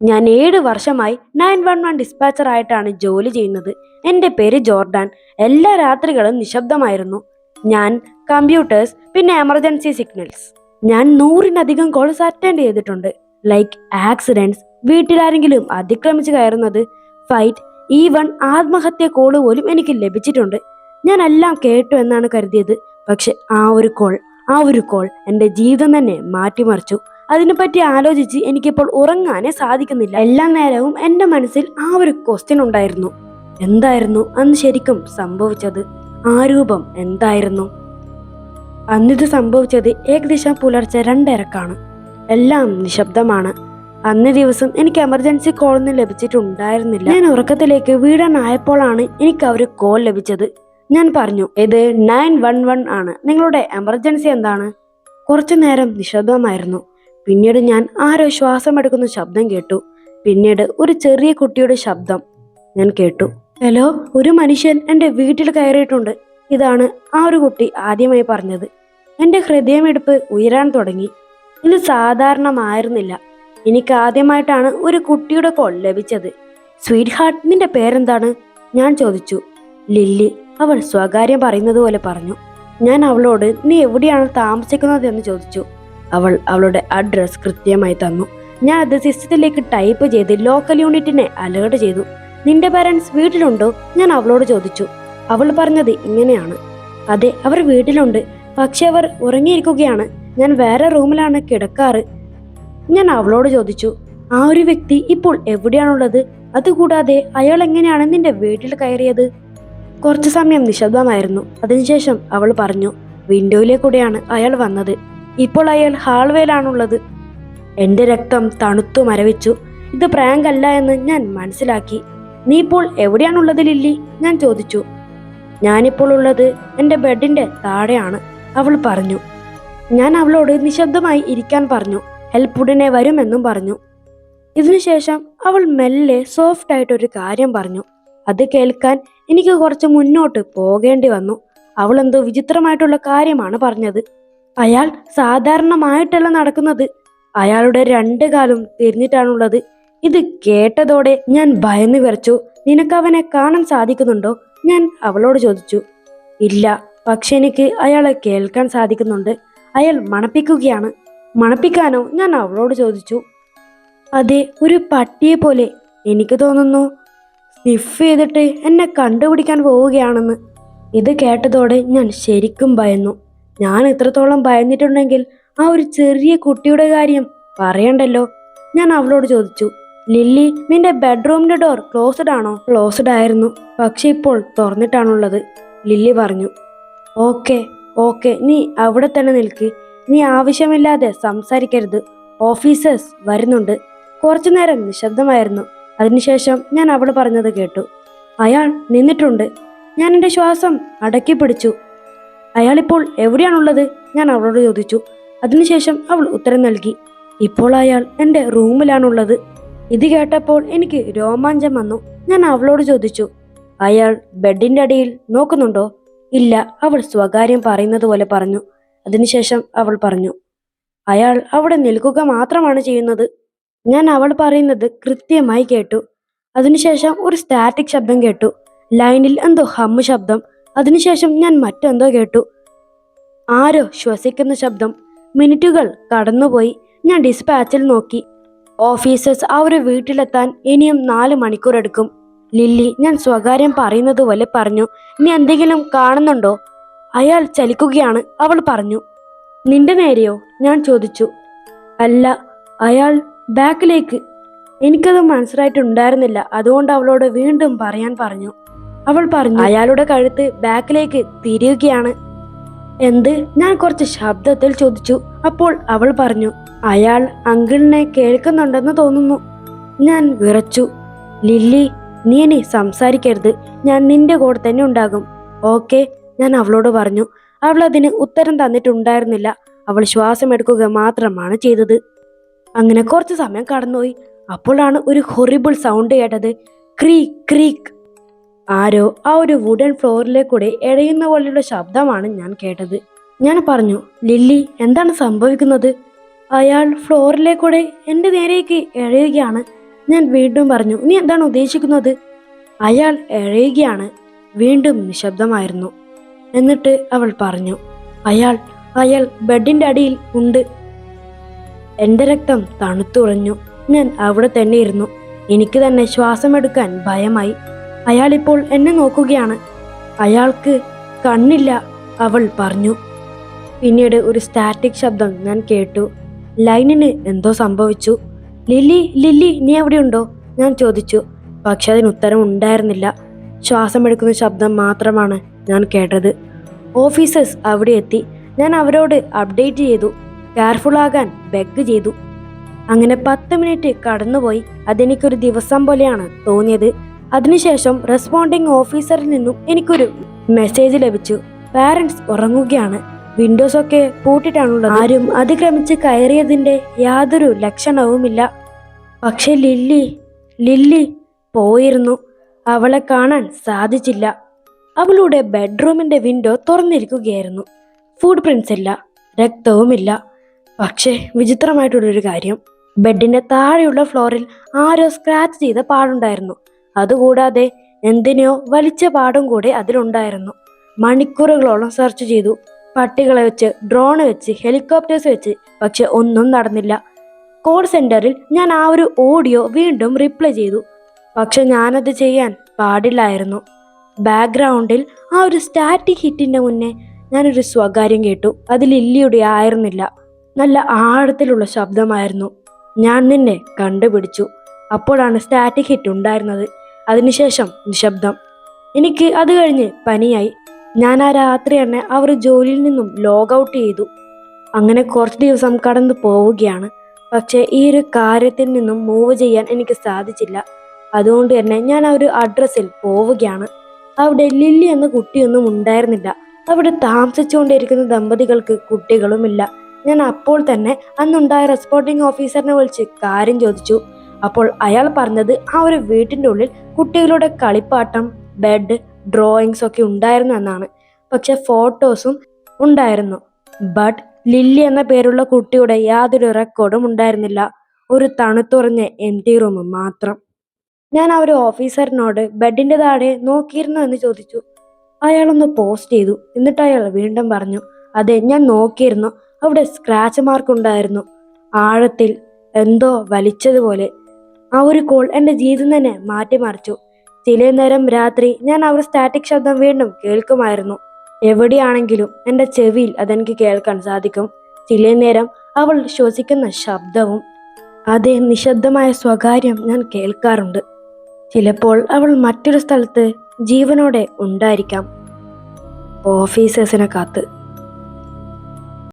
ഞാൻ ഏഴ് വർഷമായി നയൻ വൺ വൺ ഡിസ്പാച്ചർ ആയിട്ടാണ് ജോലി ചെയ്യുന്നത്. എന്റെ പേര് ജോർഡാൻ. എല്ലാ രാത്രികളും നിശബ്ദമായിരുന്നു. ഞാൻ കമ്പ്യൂട്ടേഴ്സ് പിന്നെ എമർജൻസി സിഗ്നൽസ് ഞാൻ നൂറിനധികം കോൾസ് അറ്റൻഡ് ചെയ്തിട്ടുണ്ട്. ലൈക്ക് ആക്സിഡൻസ് വീട്ടിലാരെങ്കിലും അതിക്രമിച്ച് കയറുന്നത് ഫൈറ്റ് ഈവൺ ആത്മഹത്യ കോൾ പോലും എനിക്ക് ലഭിച്ചിട്ടുണ്ട്. ഞാൻ എല്ലാം കേട്ടു എന്നാണ് കരുതിയത്. പക്ഷെ ആ ഒരു കോൾ ആ ഒരു കോൾ എന്റെ ജീവിതം തന്നെ മാറ്റിമറിച്ചു. അതിനെപ്പറ്റി ആലോചിച്ച് എനിക്കിപ്പോൾ ഉറങ്ങാനേ സാധിക്കുന്നില്ല. എല്ലാ നേരവും എന്റെ മനസ്സിൽ ആ ഒരു ക്വസ്റ്റ്യൻ ഉണ്ടായിരുന്നു. എന്തായിരുന്നു? അന്ന് ശരിക്കും സംഭവിച്ചത് ആ രൂപം എന്തായിരുന്നു? അന്നിത് സംഭവിച്ചത് ഏകദേശം പുലർച്ചെ രണ്ടരക്കാണ്. എല്ലാം നിശബ്ദമാണ്. അന്ന് ദിവസം എനിക്ക് എമർജൻസി കോളൊന്നും ലഭിച്ചിട്ടുണ്ടായിരുന്നില്ല. ഞാൻ ഉറക്കത്തിലേക്ക് വീടാനായപ്പോഴാണ് എനിക്ക് ഒരു കോൾ ലഭിച്ചത്. ഞാൻ പറഞ്ഞു ഇത് നയൻ വൺ വൺ ആണ്. നിങ്ങളുടെ എമർജൻസി എന്താണ്? കുറച്ചു നേരം നിശബ്ദമായിരുന്നു. പിന്നീട് ഞാൻ ആരോ ശ്വാസമെടുക്കുന്ന ശബ്ദം കേട്ടു. പിന്നീട് ഒരു ചെറിയ കുട്ടിയുടെ ശബ്ദം ഞാൻ കേട്ടു. ഹലോ ഒരു മനുഷ്യൻ എന്റെ വീട്ടിൽ കയറിയിട്ടുണ്ട്. ഇതാണ് ആ ഒരു കുട്ടി ആദ്യമായി പറഞ്ഞത്. എന്റെ ഹൃദയമെടുപ്പ് ഉയരാൻ തുടങ്ങി. ഇത് സാധാരണമായിരുന്നില്ല. എനിക്ക് ആദ്യമായിട്ടാണ് ഒരു കുട്ടിയുടെ കോൾ ലഭിച്ചത്. സ്വീറ്റ് ഹാർട്ട് നിന്റെ പേരെന്താണ്? ഞാൻ ചോദിച്ചു. ലില്ലി അവൾ സ്വകാര്യം പറയുന്നത് പോലെ പറഞ്ഞു. ഞാൻ അവളോട് നീ എവിടെയാണ് താമസിക്കുന്നത് എന്ന് ചോദിച്ചു. അവൾ അവളുടെ അഡ്രസ് കൃത്യമായി തന്നു. ഞാൻ അത് സിസ്റ്റത്തിലേക്ക് ടൈപ്പ് ചെയ്ത് ലോക്കൽ യൂണിറ്റിനെ അലേർട്ട് ചെയ്തു. നിന്റെ പാരൻസ് വീട്ടിലുണ്ടോ? ഞാൻ അവളോട് ചോദിച്ചു. അവൾ പറഞ്ഞത് ഇങ്ങനെയാണ്. അതെ അവർ വീട്ടിലുണ്ട്. പക്ഷെ അവർ ഉറങ്ങിയിരിക്കുകയാണ്. ഞാൻ വേറെ റൂമിലാണ് കിടക്കാറ്. ഞാൻ അവളോട് ചോദിച്ചു. ആ ഒരു വ്യക്തി ഇപ്പോൾ എവിടെയാണുള്ളത്? അതുകൂടാതെ അയാൾ എങ്ങനെയാണ് നിന്റെ വീട്ടിൽ കയറിയത്? കുറച്ചു സമയം നിശബ്ദമായിരുന്നു. അതിനുശേഷം അവൾ പറഞ്ഞു വിൻഡോയിലെ കൂടെയാണ് അയാൾ വന്നത്. ഇപ്പോൾ അയാൾ ഹാൾവേയിലാണുള്ളത്. എന്റെ രക്തം തണുത്തു മരവിച്ചു. ഇത് പ്രാങ്ക് അല്ല എന്ന് ഞാൻ മനസ്സിലാക്കി. നീ ഇപ്പോൾ എവിടെയാണുള്ളത് ലില്ലി ഞാൻ ചോദിച്ചു. ഞാനിപ്പോൾ ഉള്ളത് എന്റെ ബെഡിന്റെ താഴെയാണ് അവൾ പറഞ്ഞു. ഞാൻ അവളോട് നിശബ്ദമായി ഇരിക്കാൻ പറഞ്ഞു. ഹെൽപ്പുഡിനെ വരുമെന്നും പറഞ്ഞു. ഇതിനുശേഷം അവൾ മെല്ലെ സോഫ്റ്റ് ആയിട്ടൊരു കാര്യം പറഞ്ഞു. അത് കേൾക്കാൻ എനിക്ക് കുറച്ച് മുന്നോട്ട് പോകേണ്ടി വന്നു. അവൾ എന്തോ വിചിത്രമായിട്ടുള്ള കാര്യമാണ് പറഞ്ഞത്. അയാൾ സാധാരണമായിട്ടല്ല നടക്കുന്നത്. അയാളുടെ രണ്ട് കാലും തിരിഞ്ഞിട്ടാണുള്ളത്. ഇത് കേട്ടതോടെ ഞാൻ ഭയന്നു വിറച്ചു. നിനക്ക് അവനെ കാണാൻ സാധിക്കുന്നുണ്ടോ? ഞാൻ അവളോട് ചോദിച്ചു. ഇല്ല പക്ഷെ എനിക്ക് അയാളെ കേൾക്കാൻ സാധിക്കുന്നുണ്ട്. അയാൾ മണപ്പിക്കുകയാണ്. മണപ്പിക്കാനോ? ഞാൻ അവളോട് ചോദിച്ചു. അതെ ഒരു പട്ടിയെ പോലെ എനിക്ക് തോന്നുന്നു. സ്നിഫ് ചെയ്തിട്ട് എന്നെ കണ്ടുപിടിക്കാൻ പോവുകയാണെന്ന്. ഇത് കേട്ടതോടെ ഞാൻ ശരിക്കും ഭയന്നു. ഞാൻ ഇത്രത്തോളം ഭയന്നിട്ടുണ്ടെങ്കിൽ ആ ഒരു ചെറിയ കുട്ടിയുടെ കാര്യം പറയണ്ടല്ലോ? ഞാൻ അവളോട് ചോദിച്ചു. ലില്ലി നിന്റെ ബെഡ്റൂമിന്റെ ഡോർ ക്ലോസ്ഡ് ആണോ? ക്ലോസ്ഡ് ആയിരുന്നു. പക്ഷെ ഇപ്പോൾ തുറന്നിട്ടാണുള്ളത്. ലില്ലി പറഞ്ഞു. ഓക്കെ ഓക്കെ നീ അവിടെ തന്നെ നിൽക്ക്. നീ ആവശ്യമില്ലാതെ സംസാരിക്കരുത്. ഓഫീസേഴ്സ് വരുന്നുണ്ട്. കുറച്ചു നേരം നിശബ്ദമായിരുന്നു. അതിനുശേഷം ഞാൻ അവൾ പറഞ്ഞത് കേട്ടു. അയാൾ നിന്നിട്ടുണ്ട്. ഞാൻ എന്റെ ശ്വാസം അടക്കി പിടിച്ചു അയാളിപ്പോൾ എവിടെയാണുള്ളത്? ഞാൻ അവളോട് ചോദിച്ചു. അതിനുശേഷം അവൾ ഉത്തരം നൽകി. ഇപ്പോൾ അയാൾ എന്റെ റൂമിലാണുള്ളത്. ഇത് കേട്ടപ്പോൾ എനിക്ക് രോമാഞ്ചം വന്നു. ഞാൻ അവളോട് ചോദിച്ചു അയാൾ ബെഡിന്റെ അടിയിൽ നോക്കുന്നുണ്ടോ? ഇല്ല അവൾ സ്വകാര്യം പറയുന്നത് പോലെ പറഞ്ഞു. അതിനുശേഷം അവൾ പറഞ്ഞു അയാൾ അവിടെ നിൽക്കുക മാത്രമാണ് ചെയ്യുന്നത്. ഞാൻ അവൾ പറയുന്നത് കൃത്യമായി കേട്ടു. അതിനുശേഷം ഒരു സ്റ്റാറ്റിക് ശബ്ദം കേട്ടു. ലൈനിൽ എന്തോ ഹമ്മ് ശബ്ദം. അതിനുശേഷം ഞാൻ മറ്റെന്തോ കേട്ടു. ആരോ ശ്വസിക്കുന്ന ശബ്ദം. മിനിറ്റുകൾ കടന്നുപോയി. ഞാൻ ഡിസ്പാച്ചിൽ നോക്കി. ഓഫീസേഴ്സ് ആ വീട്ടിലെത്താൻ ഇനിയും നാല് മണിക്കൂർ എടുക്കും. ലില്ലി ഞാൻ സ്വകാര്യം പറയുന്നത് പോലെ പറഞ്ഞു. നീ എന്തെങ്കിലും കാണുന്നുണ്ടോ? അയാൾ ചലിക്കുകയാണ്. അവൾ പറഞ്ഞു. നിന്റെ നേരെയോ? ഞാൻ ചോദിച്ചു. അല്ല. അയാൾ ബാക്കിലേക്ക്. എനിക്കത് മനസ്സിലായിട്ടുണ്ടായിരുന്നില്ല. അതുകൊണ്ട് അവളോട് വീണ്ടും പറയാൻ പറഞ്ഞു. അവൾ പറഞ്ഞു അയാളുടെ കഴുത്ത് ബാക്കിലേക്ക് തിരിയുകയാണ്. എന്ത്? ഞാൻ കുറച്ച് ശബ്ദത്തിൽ ചോദിച്ചു. അപ്പോൾ അവൾ പറഞ്ഞു അയാൾ അങ്കിളിനെ കേൾക്കുന്നുണ്ടെന്ന് തോന്നുന്നു. ഞാൻ വിറച്ചു. ലില്ലി നീ ഇനി സംസാരിക്കരുത്. ഞാൻ നിന്റെ കൂടെ തന്നെ ഉണ്ടാകും. ഓക്കെ ഞാൻ അവളോട് പറഞ്ഞു. അവൾ അതിന് ഉത്തരം തന്നിട്ടുണ്ടായിരുന്നില്ല. അവൾ ശ്വാസമെടുക്കുക മാത്രമാണ് ചെയ്തത്. അങ്ങനെ കുറച്ച് സമയം കടന്നുപോയി. അപ്പോഴാണ് ഒരു ഹൊറിബിൾ സൗണ്ട് കേട്ടത്. ക്രീക്ക് ക്രീക്ക് ആരോ ആ ഒരു വുഡൻ ഫ്ലോറിലെ കൂടെ എഴയുന്ന പോലെയുള്ള ശബ്ദമാണ് ഞാൻ കേട്ടത്. ഞാൻ പറഞ്ഞു ലില്ലി എന്താണ് സംഭവിക്കുന്നത്? അയാൾ ഫ്ലോറിലെ കൂടെ എന്റെ നേരേക്ക് എഴയുകയാണ്. ഞാൻ വീണ്ടും പറഞ്ഞു നീ എന്താണ് ഉദ്ദേശിക്കുന്നത്? അയാൾ എഴയുകയാണ് വീണ്ടും നിശബ്ദമായിരുന്നു. എന്നിട്ട് അവൾ പറഞ്ഞു അയാൾ അയാൾ ബെഡിന്റെ അടിയിൽ ഉണ്ട്. എന്റെ രക്തം തണുത്തുറഞ്ഞു. ഞാൻ അവിടെ തന്നെ ഇരുന്നു. എനിക്ക് തന്നെ ശ്വാസമെടുക്കാൻ ഭയമായി. അയാൾ ഇപ്പോൾ എന്നെ നോക്കുകയാണ്. അയാൾക്ക് കണ്ണില്ല അവൾ പറഞ്ഞു. പിന്നീട് ഒരു സ്റ്റാറ്റിക് ശബ്ദം ഞാൻ കേട്ടു. ലൈനിന് എന്തോ സംഭവിച്ചു. ലില്ലി ലില്ലി നീ എവിടെയുണ്ടോ ഞാൻ ചോദിച്ചു. പക്ഷെ അതിന് ഉത്തരം ഉണ്ടായിരുന്നില്ല. ശ്വാസമെടുക്കുന്ന ശബ്ദം മാത്രമാണ് ഞാൻ കേട്ടത്. ഓഫീസേഴ്സ് അവിടെ എത്തി. ഞാൻ അവരോട് അപ്ഡേറ്റ് ചെയ്തു. കെയർഫുൾ ആകാൻ ബെഗ് ചെയ്തു. അങ്ങനെ പത്ത് മിനിറ്റ് കടന്നുപോയി. അതെനിക്കൊരു ദിവസം പോലെയാണ് തോന്നിയത്. അതിനുശേഷം റെസ്പോണ്ടിങ് ഓഫീസറിൽ നിന്നും എനിക്കൊരു മെസ്സേജ് ലഭിച്ചു. പാരൻസ് ഉറങ്ങുകയാണ്. വിൻഡോസ് ഒക്കെ പൂട്ടിട്ടാണുള്ളത്. ആരും അതിക്രമിച്ച് കയറിയതിന്റെ യാതൊരു ലക്ഷണവുമില്ല. പക്ഷെ ലില്ലി ലില്ലി പോയിരുന്നു. അവളെ കാണാൻ സാധിച്ചില്ല. അവളുടെ ബെഡ്റൂമിന്റെ വിൻഡോ തുറന്നിരിക്കുകയായിരുന്നു. ഫുഡ് പ്രിൻസ് ഇല്ല രക്തവുമില്ല. പക്ഷേ വിചിത്രമായിട്ടുള്ളൊരു കാര്യം. ബെഡിന്റെ താഴെയുള്ള ഫ്ലോറിൽ ആരോ സ്ക്രാച്ച് ചെയ്ത പാടുണ്ടായിരുന്നു. അതുകൂടാതെ എന്തിനെയോ വലിച്ച പാടും കൂടെ അതിലുണ്ടായിരുന്നു. മണിക്കൂറുകളോളം സെർച്ച് ചെയ്തു. പട്ടികളെ വെച്ച് ഡ്രോൺ വെച്ച് ഹെലികോപ്റ്റേഴ്സ് വെച്ച് പക്ഷെ ഒന്നും നടന്നില്ല. കോൾ സെന്ററിൽ ഞാൻ ആ ഒരു ഓഡിയോ വീണ്ടും റിപ്ലൈ ചെയ്തു. പക്ഷെ ഞാനത് ചെയ്യാൻ പാടില്ലായിരുന്നു. ബാക്ക്ഗ്രൗണ്ടിൽ ആ ഒരു സ്റ്റാറ്റിക് ഹിറ്റിന്റെ മുന്നേ ഞാനൊരു സ്വകാര്യം കേട്ടു. അതിൽ ഇല്ലിയുടെ ആയിരുന്നില്ല. നല്ല ആഴത്തിലുള്ള ശബ്ദമായിരുന്നു. ഞാൻ നിന്നെ കണ്ടുപിടിച്ചു. അപ്പോഴാണ് സ്റ്റാറ്റിക് ഹിറ്റ് ഉണ്ടായിരുന്നത്. അതിനുശേഷം നിശബ്ദം. എനിക്ക് അത് കഴിഞ്ഞ് പനിയായി. ഞാൻ ആ രാത്രി തന്നെ അവർ ജോലിയിൽ നിന്നും ലോഗ് ഔട്ട് ചെയ്തു. അങ്ങനെ കുറച്ച് ദിവസം കടന്നു പോവുകയാണ്. പക്ഷേ ഈ ഒരു കാര്യത്തിൽ നിന്നും മൂവ് ചെയ്യാൻ എനിക്ക് സാധിച്ചില്ല. അതുകൊണ്ട് തന്നെ ഞാൻ ആ ഒരു അഡ്രസ്സിൽ പോവുകയാണ്. അവിടെ ലില്ലി എന്ന കുട്ടിയൊന്നും ഉണ്ടായിരുന്നില്ല. അവിടെ താമസിച്ചുകൊണ്ടിരിക്കുന്ന ദമ്പതികൾക്ക് കുട്ടികളുമില്ല. ഞാൻ അപ്പോൾ തന്നെ അന്നുണ്ടായ റെസ്പോർട്ടിംഗ് ഓഫീസറിനെ വിളിച്ച് കാര്യം ചോദിച്ചു. അപ്പോൾ അയാൾ പറഞ്ഞത് ആ ഒരു വീട്ടിന്റെ ഉള്ളിൽ കുട്ടികളുടെ കളിപ്പാട്ടം ബെഡ് ഡ്രോയിങ്സ് ഒക്കെ ഉണ്ടായിരുന്നു എന്നാണ്. പക്ഷെ ഫോട്ടോസും ഉണ്ടായിരുന്നു. ബട്ട് ലില്ലി എന്ന പേരുള്ള കുട്ടിയുടെ യാതൊരു റെക്കോർഡും ഉണ്ടായിരുന്നില്ല. ഒരു തണുത്തുറഞ്ഞ എം ടി റൂം മാത്രം. ഞാൻ ആ ഒരു ഓഫീസറിനോട് ബെഡിന്റെ താഴെ നോക്കിയിരുന്നു എന്ന് ചോദിച്ചു. അയാളൊന്ന് പോസ്റ്റ് ചെയ്തു. എന്നിട്ട് അയാൾ വീണ്ടും പറഞ്ഞു അതെ ഞാൻ നോക്കിയിരുന്നു. അവിടെ സ്ക്രാച്ച് മാർക്ക് ഉണ്ടായിരുന്നു. ആഴത്തിൽ എന്തോ വലിച്ചതുപോലെ ആ ഒരു കോൾ എന്റെ ജീവിതം തന്നെ മാറ്റിമറിച്ചു. ചില നേരം രാത്രി ഞാൻ അവർ സ്റ്റാറ്റിക് ശബ്ദം വീണ്ടും കേൾക്കുമായിരുന്നു. എവിടെയാണെങ്കിലും എന്റെ ചെവിയിൽ അതെനിക്ക് കേൾക്കാൻ സാധിക്കും. ചില നേരം അവൾ ശ്വസിക്കുന്ന ശബ്ദവും അതേ നിശബ്ദമായ സ്വകാര്യം ഞാൻ കേൾക്കാറുണ്ട്. ചിലപ്പോൾ അവൾ മറ്റൊരു സ്ഥലത്ത് ജീവനോടെ ഉണ്ടായിരിക്കാം. ഓഫീസേഴ്സിനെ കാത്ത്.